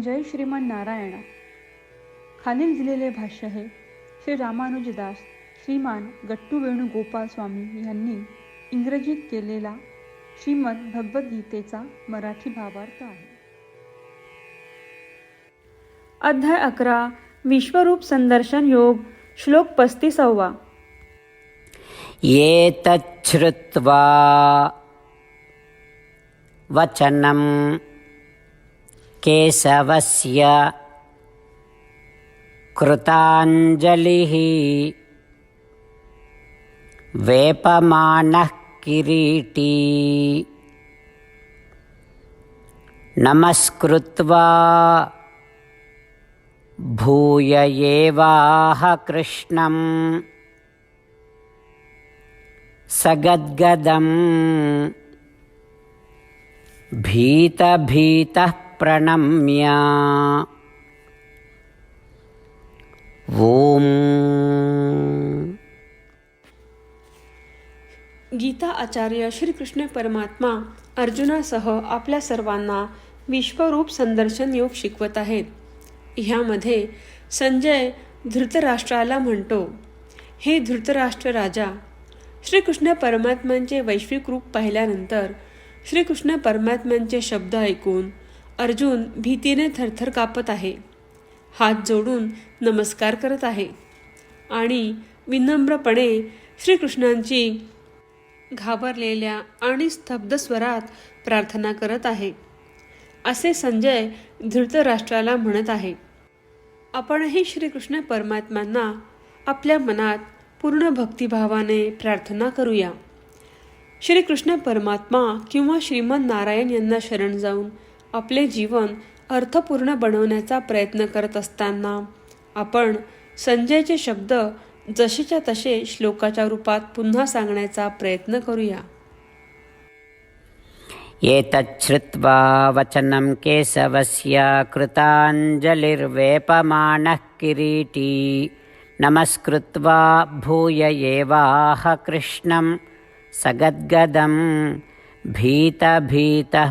जय श्रीमान नारायणा. खालील दिलेले भाष्य हे श्री रामानुजदास श्रीमान गट्टू वेणुगोपाल स्वामी यांनी इंग्रजीत केलेला श्रीमद भगवद्गीतेचा मराठी भावार्थ आहे. अध्याय अकरा विश्वरूप संदर्शन योग श्लोक पस्तीसावा. एतच्छ्रुत्वा वचनं केशवस्य कृताञ्जलिः वेपमानः किरीटी। नमस्कृत्वा भूय एवाह कृष्णम्। सगद्गदं भीतभीतः प्रणम्य। ॐ गीता आचार्य श्रीकृष्ण परमात्मा अर्जुनासह आपल्या सर्वांना विश्वरूप संदर्शन योग शिकवत आहेत. ह्यामध्ये संजय धृतराष्ट्राला म्हणतो हे धृतराष्ट्र राजा श्रीकृष्ण परमात्म्यांचे वैश्विक रूप पाहिल्यानंतर श्रीकृष्ण परमात्म्यांचे शब्द ऐकून अर्जुन भीतीने थरथर कापत आहे. हात जोडून नमस्कार करत आहे. आणि विनम्रपणे श्रीकृष्णांची घाबरलेल्या आणि स्तब्ध स्वरात प्रार्थना करत आहे. असे संजय धृतराष्ट्राला म्हणत आहे. आपणही श्रीकृष्ण परमात्म्यांना आपल्या मनात पूर्ण भक्तिभावाने प्रार्थना करूया. श्रीकृष्ण परमात्मा किंवा श्रीमन नारायण यांना शरण जाऊन आपले जीवन अर्थपूर्ण बनवण्याचा प्रयत्न करत असताना आपण संजयचे शब्द जसेच्या तसे श्लोकाच्या रूपात पुन्हा सांगण्याचा प्रयत्न करूया. एतच्छ्रुत्वा वचनं केशवस्य कृताञ्जलिर्वेपमानः किरीटी। नमस्कृत्वा भूय एवाह कृष्णं सगद्गदं भीतभीतः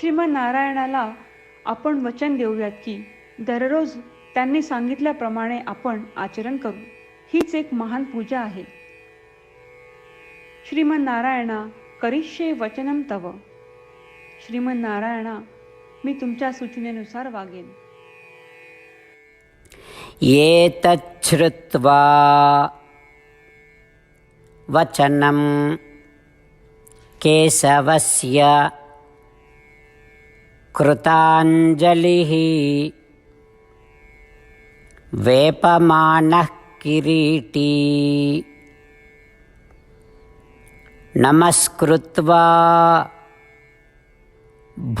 श्रीमन नारायणाला आपण वचन देऊयात की दररोज त्यांनी सांगितल्याप्रमाणे आपण आचरण करू. हीच एक महान पूजा आहे. श्रीमन नारायणा करिष्ये वचनम तव. श्रीमन नारायणा मी तुमच्या सूचनेनुसार वागेन. एतच्छ्रुत्वा वचनं केशवस्य कृताञ्जलिः वेपमानः किरीटी नमस्कृत्वा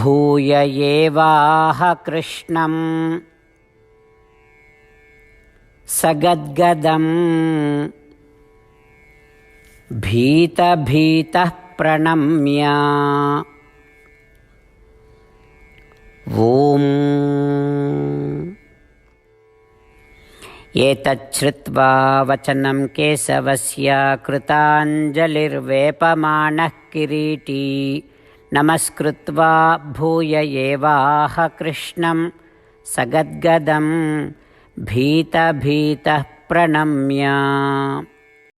भूय एवाह कृष्णम् सगद्गदं भीतभीतः प्रणम्य ॐ एतच्छ्रुत्वा वचनं केशवस्य कृताञ्जलिर्वेपमानः किरीटी नमस्कृत्वा भूय एवाह कृष्णं सगद्गदं भीतभीतः प्रणम्य